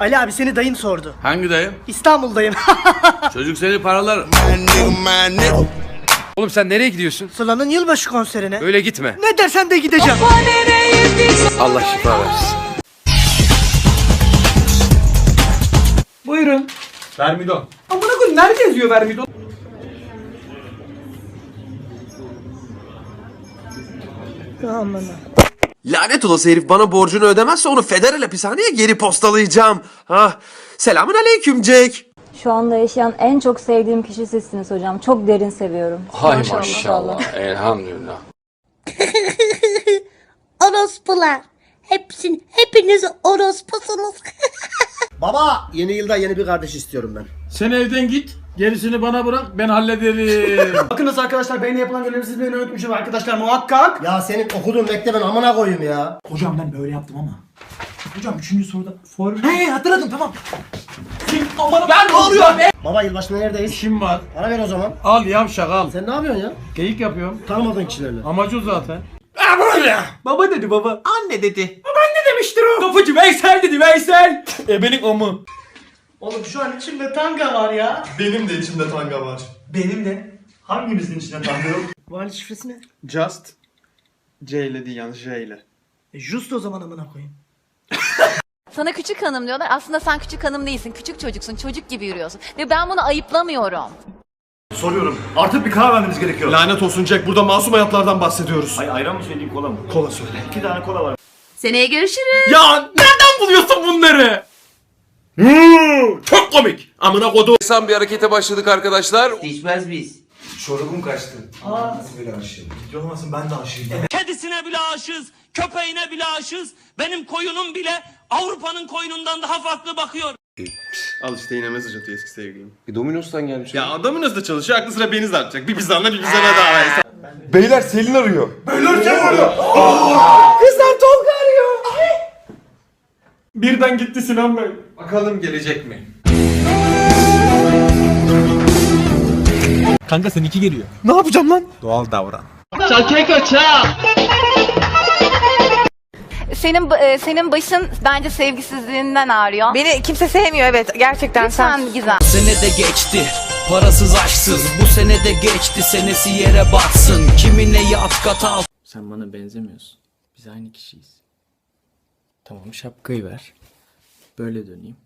Ali abi seni dayın sordu. Hangi dayı? İstanbul'dayım. Çocuk seni paralar. Oğlum sen nereye gidiyorsun? Sıla'nın yılbaşı konserine. Öyle gitme. Ne dersen de gideceğim. Allah şifa versin. Buyurun. Vermidon. Amına koyayım nerede yazıyor Vermidon? Aman Lanet olası herif bana borcunu ödemezse onu federal hapishaneye geri postalayacağım. Ah, selamun aleyküm Jack. Şu anda yaşayan en çok sevdiğim kişi sizsiniz hocam. Çok derin seviyorum. Hay Maşallah. maşallah. Elhamdülillah. Orospular. Hepsin, hepiniz orospusunuz. Baba yeni yılda yeni bir kardeş istiyorum ben. Sen evden git. Gerisini bana bırak ben hallederim. Bakınız arkadaşlar beğeni yapılan görevimi siz beni unutmuşum arkadaşlar muhakkak. Ya senin okuduğun mektebin amına koyayım ya. Hocam ben böyle yaptım ama. Hocam üçüncü soruda for... He hatırladım tamam. Sim aman ben ne oluyor be? Baba yılbaşında neredeyiz? İşim var. Bana ver o zaman. Al yavşak al. Sen ne yapıyorsun ya? Geyik yapıyorum. Tanımadığın kişilerle. Amacı o zaten. Baba dedi baba. Anne dedi. Baba anne demiştir o. Kapıcı Veysel dedi Veysel. Ebenin amı. Oğlum şu an içimde tanga var ya. Benim de içimde tanga var. Benim de. Hangimizin içinde tanga yok? Vali şifresi ne? Just C ile değil yalnız J ile. E, just o zaman amına koyayım. Sana küçük hanım diyorlar. Aslında sen küçük hanım değilsin. Küçük çocuksun. Çocuk gibi yürüyorsun. Ve ben bunu ayıplamıyorum. Soruyorum. Artık bir karar vermemiz gerekiyor. Lanet olsun Jack. Burada masum hayatlardan bahsediyoruz. Ay ayran mı söyleyeyim kola mı? Kola söyle. İki tane kola var. Seneye görüşürüz. Ya nereden buluyorsun bunları? Çok komik. Amına kodu. Sen bir harekete başladık arkadaşlar. Olmasın ben de aşığım. Kedisine bile aşığız, köpeğine bile aşığız. Benim koyunum bile Avrupa'nın koyunundan daha farklı bakıyor. Al işte yine mesaj atıyor eski sevgilim. Bir Domino's'tan gelmiş. Ya adamın nasıl çalışıyor? Aklı sıra beni atacak. Bir bizden bir bize daha. Beyler Selin arıyor. Beyler kim arıyor? Kızlar Tolga. Birden gitti Sinan Bey. Bakalım gelecek mi? Kanka sen iki geliyor. Ne yapacağım lan? Doğal davran. Senin e, senin başın bence sevgisizliğinden ağrıyor. Beni kimse sevmiyor evet gerçekten Sen Gizem. Sene de geçti, parasız aşsız. Bu sene de geçti, senesi yere batsın. Kimine yat kata Sen bana benzemiyorsun. Biz aynı kişiyiz. Tamam şapkayı ver. Böyle döneyim.